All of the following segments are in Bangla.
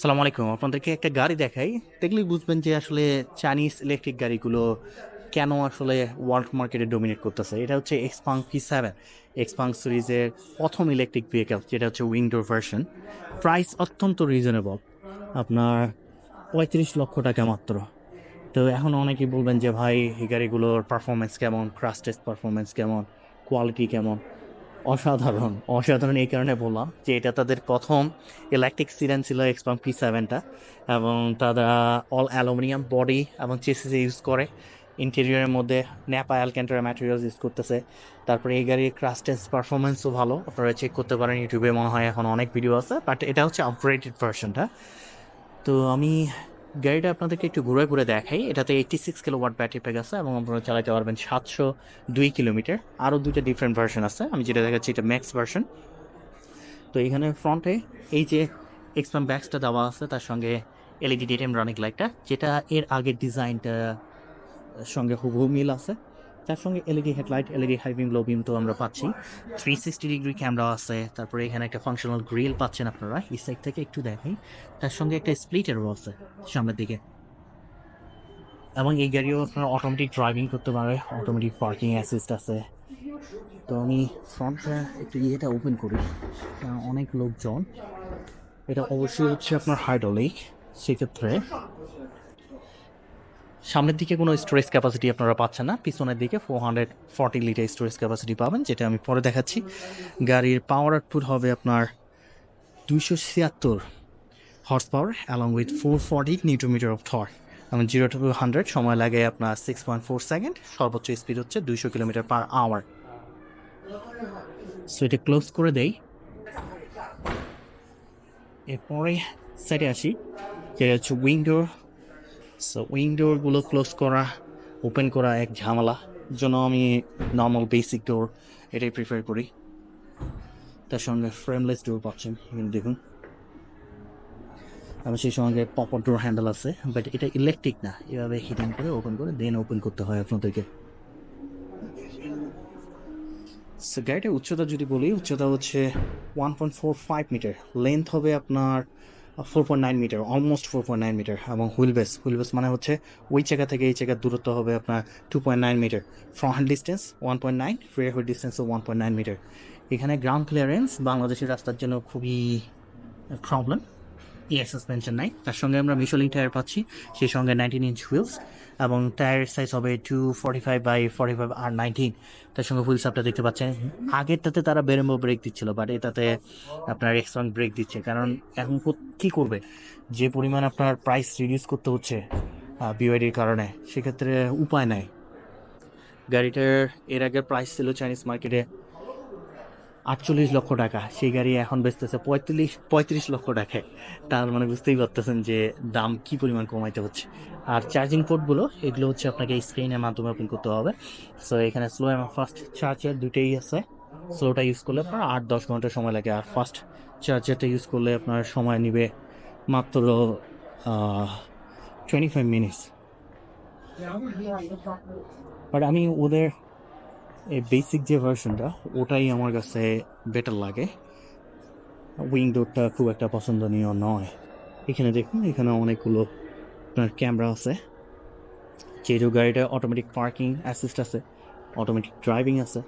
সালাম আলাইকুম। আপনাদেরকে একটা গাড়ি দেখাই। দেখলেই বুঝবেন যে আসলে চাইনিজ ইলেকট্রিক গাড়িগুলো কেন আসলে ওয়ার্ল্ড মার্কেটে ডোমিনেট করতেছে। এটা হচ্ছে এক্সপাং পি সেভেন এক্সপাং সিরিজের প্রথম ইলেকট্রিক ভেহিকেল যেটা হচ্ছে উইন্ডোর ভার্সন প্রাইস অত্যন্ত রিজনেবল আপনার পঁয়ত্রিশ লক্ষ টাকা মাত্র। তো এখন অনেকেই বলবেন যে, ভাই, এই গাড়িগুলোর পারফরমেন্স কেমন? ক্রাশ টেস্ট পারফরমেন্স কেমন? কোয়ালিটি কেমন? অসাধারণ অসাধারণ এই কারণে বললাম যে এটা তাদের প্রথম ইলেকট্রিক সিরেন ছিল এক্সপাম পি সেভেনটা এবং তারা অল অ্যালুমিনিয়াম বডি এবং চেসিসে ইউজ করে। ইন্টেরিয়রের মধ্যে ন্যাপা অ্যালক্যান্টারা ম্যাটেরিয়ালস ইউজ করতেছে। তারপরে এই গাড়ির ক্রাশ পারফরমেন্সও ভালো। আপনারা চেক করতে পারেন ইউটিউবে মনে হয় এখন অনেক ভিডিও আছে বাট এটা হচ্ছে আপগ্রেডেড ভার্সনটা তো আমি গাড়িটা আপনাদেরকে একটু ঘুরে ঘুরে দেখাই। এটাতে eighty six kilowatt battery pack আছে এবং আপনারা চালাতে পারবেন সাতশো দুই কিলোমিটার। আরও দুইটা ডিফারেন্ট ভার্সন আছে। আমি যেটা দেখাচ্ছি, এটা ম্যাক্স ভার্সন তো এখানে ফ্রন্টে এই যে এক্সপাম ব্যাক্সটা দেওয়া আছে, তার সঙ্গে এলইডি ডিটেম রানিং লাইটটা যেটা এর আগের ডিজাইনটা সঙ্গে হুবহু মিল আছে। তার সঙ্গে LED headlight LED high beam low beam তো আমরা পাচ্ছি। থ্রি সিক্সটি ডিগ্রি ক্যামেরা আছে, তারপরে এখানে একটা ফাংশনাল গ্রিল পাচ্ছেন আপনারা, এই সাইড থেকে একটু দেখেন তার সঙ্গে একটা স্প্লিটারও আছে সামনের দিকে। এবং এই গাড়িও আপনারা অটোমেটিক ড্রাইভিং করতে পারে অটোমেটিক পার্কিং অ্যাসিস্ট আছে। তো আমি ফ্রন্টটা একটু ইয়েটা ওপেন করি অনেক লোকজন। এটা অবশ্যই হচ্ছে আপনার হাইড্রোলিক সেক্ষেত্রে সামনের দিকে কোনো স্টোরেজ ক্যাপাসিটি আপনারা পাচ্ছেন না, পিছনের দিকে four hundred forty litre storage capacity পাবেন, যেটা আমি পরে দেখাচ্ছি। গাড়ির পাওয়ার আউটপুট হবে আপনার দুইশো ছিয়াত্তর horsepower along with four forty newton metre of torque এবং জিরো টু হান্ড্রেড সময় লাগে আপনার সিক্স পয়েন্ট ফোর সেকেন্ড সর্বোচ্চ স্পিড হচ্ছে দুইশো কিলোমিটার পার আওয়ার সো এটা ক্লোজ করে দেই। এরপরে সাইডে আসি, যেটা হচ্ছে উইন্ডোর সো উইন্ডোরগুলো ক্লোজ করা ওপেন করা এক ঝামেলা। জন্য আমি নর্মাল বেসিক ডোর এটাই প্রিফার করি। তার সঙ্গে ফ্রেমলেস ডোর পাচ্ছেন, এখানে দেখুন। আবার সেই সঙ্গে পপার ডোর হ্যান্ডেল আছে বাট এটা ইলেকট্রিক না। এভাবে হিটিং করে ওপেন করে দেন ওপেন করতে হয় আপনাদেরকে। সো গাড়িটার উচ্চতা যদি বলি, উচ্চতা হচ্ছে one point four five metre length হবে আপনার four point nine metre almost four point nine metre এবং হুইল বেস হুইল বেস মানে হচ্ছে ওই জায়গা থেকে এই জায়গার দূরত্ব হবে আপনার two point nine metre front distance one point nine rear wheel ডিস্টেন্সও one point nine metre এখানে গ্রাউন্ড ক্লিয়ারেন্স বাংলাদেশের রাস্তার জন্য খুবই প্রবলেম এয়ার সাসপেনশন নাই তার সঙ্গে আমরা মিশলিং টায়ার পাচ্ছি। সেই সঙ্গে নাইনটিন ইঞ্চ হুইলস এবং টায়ার সাইজ হবে two forty five by forty five R nineteen তার সঙ্গে হুইলস আপটা দেখতে পাচ্ছেন। আগেরটাতে তারা বেরেম্বো ব্রেক দিচ্ছিল বাট এটাতে আপনার এক্সট্রং ব্রেক দিচ্ছে। কারণ এখন কি করবে? যে পরিমাণ আপনার প্রাইস রিডিউস করতে হচ্ছে বিওয়াইডির কারণে, সেক্ষেত্রে উপায় নাই। গাড়িটার এর আগে প্রাইস ছিল চাইনিজ মার্কেটে আটচল্লিশ লক্ষ টাকা। সেই গাড়ি এখন বেচতেছে পঁয়ত্রিশ পঁয়ত্রিশ লক্ষ টাকায়। তার মানে বুঝতেই পারতেছেন যে দাম কি পরিমাণ কমাইতে হচ্ছে। আর চার্জিং পোর্টগুলো এগুলো হচ্ছে আপনাকে স্ক্রিনের মাধ্যমে ওপেন করতে হবে। সো এখানে স্লো এবং ফাস্ট চার্জার দুটোই আছে। স্লোটা ইউজ করলে আপনার আট, দশ ঘণ্টা সময় লাগে। আর ফাস্ট চার্জারটা ইউজ করলে আপনার সময় নেবে মাত্র টোয়েন্টি ফাইভ মিনিটস বাট আমি ওদের এই বেসিক যে ভার্সনটা ওটাই আমার কাছে বেটার লাগে। উইন্ডোটা খুব একটা পছন্দনীয় নয়। এখানে দেখুন, এখানে অনেকগুলো আপনার ক্যামেরা আছে। যেহেতু গাড়িটা অটোমেটিক পার্কিং অ্যাসিস্ট আছে অটোমেটিক ড্রাইভিং আছে,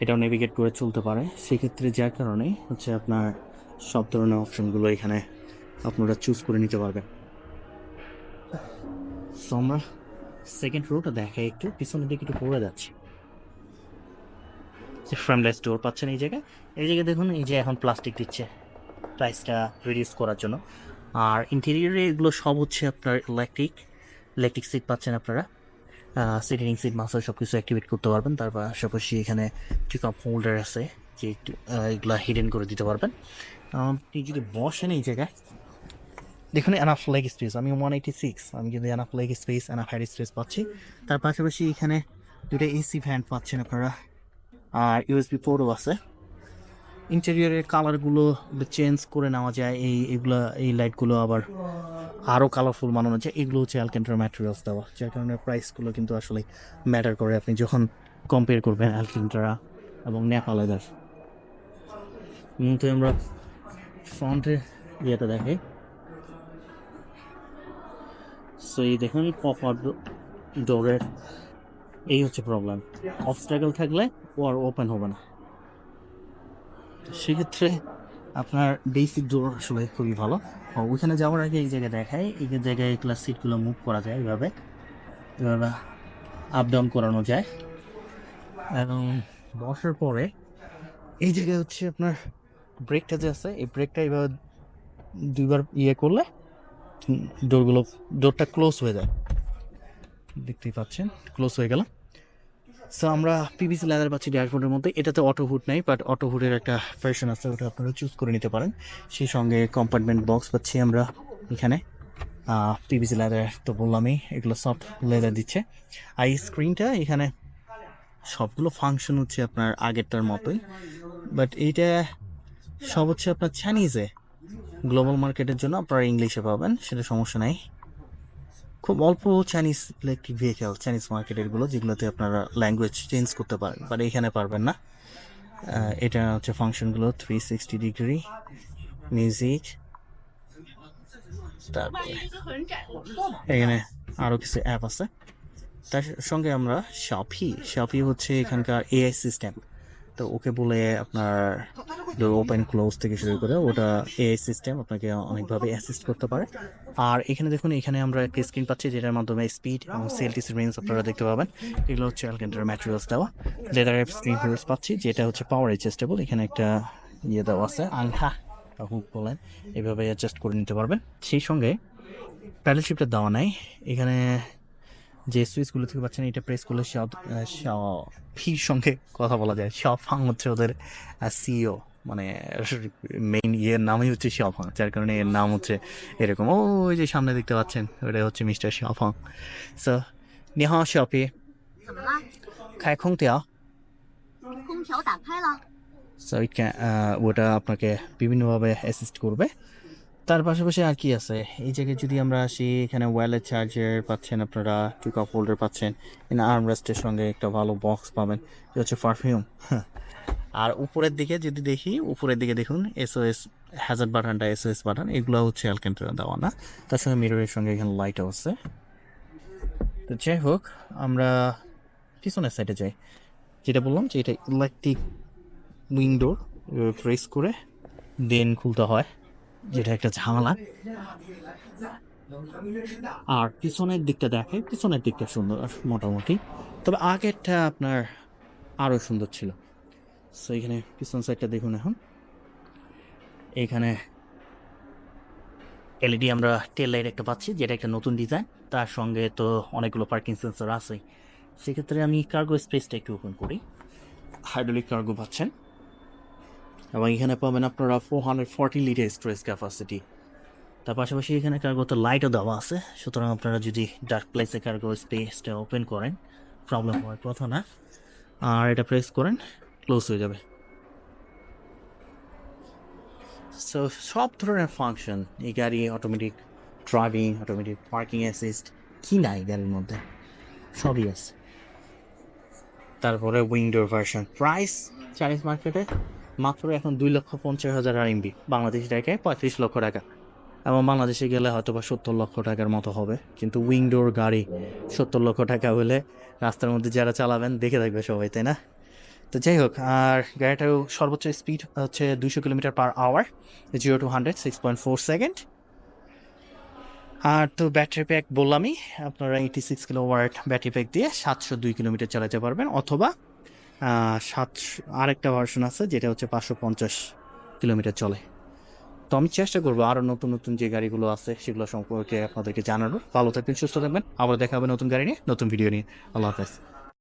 এটাও নেভিগেট করে চলতে পারে। সেক্ষেত্রে যার কারণে হচ্ছে আপনার সব ধরনের অপশনগুলো এখানে আপনারা চুজ করে নিতে পারবেন। সো আমরা সেকেন্ড রোটা দেখাই একটু, পিছনের দিকে একটু পড়ে যাচ্ছি। ফ্রেমলেস ডোর পাচ্ছেন এই জায়গায়। এই জায়গায় দেখুন, এই যে এখন প্লাস্টিক দিচ্ছে। প্রাইসটা রিডিউস করার জন্য। আর ইন্টেরিয়রে এগুলো সব হচ্ছে আপনার ইলেকট্রিক ইলেকট্রিক সিট পাচ্ছেন আপনারা। সিটিং সিট মাসাল সব কিছু অ্যাক্টিভেট করতে পারবেন। তার পাশাপাশি এখানে কাপ হোল্ডার আছে, যে একটু এগুলো হিডেন করে দিতে পারবেন। আপনি যদি বসেন এই জায়গায়, দেখুন এনাফ লেগ স্পেস আমি ওয়ান এইটি সিক্স আমি কিন্তু enough leg space enough head space পাচ্ছি। তার পাশাপাশি এখানে দুটো এসি ফ্যান পাচ্ছেন আপনারা। আর ইউএসবি পোর্টও আছে। ইন্টেরিয়রের কালারগুলো চেঞ্জ করে নেওয়া যায়, এই, এগুলো, এই লাইটগুলো আবার আরও কালারফুল বানানো যায়, এগুলো হচ্ছে অ্যালকেন্টার ম্যাটেরিয়ালস দেওয়া, যার কারণে প্রাইসগুলো কিন্তু আসলে ম্যাটার করে। আপনি যখন কম্পেয়ার করবেন অ্যালকেন্টারা এবং নেপাল এদার কিন্তু আমরা ফ্রন্টের ইয়েটা দেখে। সো এই দেখুন পপ ডোরের এই হচ্ছে প্রবলেম অবস্ট্রাগল থাকলে ও আর ওপেন হবে না। সেক্ষেত্রে আপনার বেসিক ডোর আসলে খুবই ভালো। ওইখানে যাওয়ার আগে এই জায়গায় দেখায় এই জায়গায় ক্লাস সিটগুলো মুভ করা যায় এইভাবে এভাবে আপ ডাউন করানো যায়। এবং বসার পরে এই জায়গায় হচ্ছে আপনার ব্রেকটা যে আছে, এই ব্রেকটা এইভাবে দুইবার ইয়ে করলে ডোরগুলো ডোরটা ক্লোজ হয়ে যায়। দেখতেই পাচ্ছেন ক্লোজ হয়ে গেল সো আমরা পিভিসি লেদার পাচ্ছি ড্যাশবোর্ডের মধ্যে। এটাতে অটো হুড নাই বাট অটো হুডের একটা ভার্সন আছে, ওটা আপনারা চুজ করে নিতে পারেন। সেই সঙ্গে কম্পার্টমেন্ট বক্স পাচ্ছি আমরা এখানে। পিভিসি লেদার তো বললামই, এগুলো সফট লেদার দিচ্ছে। আর এই স্ক্রিনটা এখানে সবগুলো ফাংশন হচ্ছে আপনার আগেরটার মতোই। বাট এইটা সব হচ্ছে আপনার চাইনিজে গ্লোবাল মার্কেটের জন্য আপনারা ইংলিশে পাবেন, সেটা সমস্যা নাই। খুব অল্প চাইনিজ ইলেকট্রিক ভেহিকেল চাইনিজ মার্কেটেরগুলো যেগুলোতে আপনারা ল্যাঙ্গুয়েজ চেঞ্জ করতে পারেন বাট এখানে পারবেন না। এটা হচ্ছে ফাংশনগুলো থ্রি সিক্সটি ডিগ্রি মিউজিক এখানে আরও কিছু অ্যাপ আছে। তার সঙ্গে আমরা শপি শপি হচ্ছে এখানকার এআই সিস্টেম তো ওকে বলে আপনার ওপেন ক্লোজ থেকে শুরু করে ওটা এআই সিস্টেম আপনাকে অনেকভাবে অ্যাসিস্ট করতে পারে। আর এখানে দেখুন, এখানে আমরা একটা স্ক্রিন পাচ্ছি যেটার মাধ্যমে স্পিড এবং সেলটিস রেঞ্জ আপনারা দেখতে পাবেন। এগুলো হচ্ছে অ্যালকেন্টার ম্যাটেরিয়ালস দেওয়া। লেদার স্ক্রিন হুইলস পাচ্ছি, যেটা হচ্ছে পাওয়ার অ্যাডজাস্টেবল এখানে একটা ইয়ে দেওয়া আছে আংহা হুক বলেন। এভাবে অ্যাডজাস্ট করে নিতে পারবেন। সেই সঙ্গে প্যাডেল শিপটা দেওয়া নাই। এখানে যে সুইচগুলো থেকে পাচ্ছেন এটা প্রেস করলে ফির সঙ্গে কথা বলা যায়। শফাং হচ্ছে ওদের সিও মানে মেইন ইয়ের নামই হচ্ছে শফাং যার কারণে এর নাম হচ্ছে এরকম। ওই যে সামনে দেখতে পাচ্ছেন ওটা হচ্ছে মিস্টার শফাং সো নেহা শপি খায় খুং তেয়া সো ওটা আপনাকে বিভিন্নভাবে অ্যাসিস্ট করবে। তার পাশাপাশি আর কি আছে? এই জায়গায় যদি আমরা আসি, এখানে ওয়ালেট চার্জার পাচ্ছেন আপনারা টু কাপ হোল্ডার পাচ্ছেন, এখানে আর্মরেস্টের সঙ্গে একটা ভালো বক্স পাবেন, এটা হচ্ছে পারফিউম আর উপরের দিকে যদি দেখি, উপরের দিকে দেখুন এসওএস হ্যাজার্ড বাটনটা এসওএস বাটন এগুলো হচ্ছে অ্যালকেন্টারা দেওয়া, না? তার সঙ্গে মিররের সঙ্গে এখানে লাইটও আছে। তো যাই হোক, আমরা পিছনের সাইডে যাই। যেটা বললাম যে এটা ইলেকট্রিক উইন্ডো প্রেস করে দেন খুলতে হয়। যেটা একটা ঝামেলা। আর পিছনের দিকটা দেখে পিছনের দিকটা সুন্দর মোটামুটি। তবে আগেরটা আপনার আরও সুন্দর ছিল। সো এখানে পিছন সাইডটা দেখুন এখন। এখানে এলইডি আমরা টেল লাইট একটা পাচ্ছি, যেটা একটা নতুন ডিজাইন তার সঙ্গে তো অনেকগুলো পার্কিং সেন্সর আছেই। সেক্ষেত্রে আমি কার্গো স্পেসটা একটু ওপেন করি। হাইড্রোলিক কার্গো পাচ্ছেন। এবং এখানে পাবেন আপনারা four hundred forty litre storage capacity তার পাশাপাশি এখানে কার্গোতে লাইটও দেওয়া আছে। সুতরাং আপনারা যদি ডার্ক প্লেসে কার্গো স্পেসটা ওপেন করেন প্রবলেম হওয়ার কথা না। আর এটা প্রেস করেন ক্লোজ হয়ে যাবে। সো সব ধরনের ফাংশন এই গাড়ি automatic driving automatic parking assist কি নাই গাড়ির মধ্যে? সবই আছে। তারপরে উইন্ডোর ভার্সন প্রাইস চাইনিজ মার্কেটে মাত্র এখন দুই লক্ষ পঞ্চাশ হাজার আরএমবি বাংলাদেশ টাকায় পঁয়ত্রিশ লক্ষ টাকা। এবং বাংলাদেশে গেলে হয়তো বা সত্তর লক্ষ টাকার মতো হবে, কিন্তু উইন্ডোর গাড়ি সত্তর লক্ষ টাকা হলে রাস্তার মধ্যে যারা চালাবেন, দেখে থাকবে সবাই, তাই না? তো যাই হোক, আর গাড়িটার সর্বোচ্চ স্পিড হচ্ছে দুশো kilometre per hour zero to hundred six point four second আর তো ব্যাটারি প্যাক বললামই, আপনারা eighty six kilowatt battery pack দিয়ে সাতশো দুই কিলোমিটার চালাতে পারবেন, অথবা সাতশো আরেকটা ভার্সন আছে, যেটা হচ্ছে পাঁচশো পঞ্চাশ কিলোমিটার চলে। তো আমি চেষ্টা করব আরও নতুন নতুন যে গাড়িগুলো আছে, সেগুলো সম্পর্কে আপনাদেরকে জানানোর। ভালো থাকবেন, সুস্থ থাকবেন। আবার দেখা হবে নতুন গাড়ি নিয়ে, নতুন ভিডিও নিয়ে। আল্লাহ হাফেজ।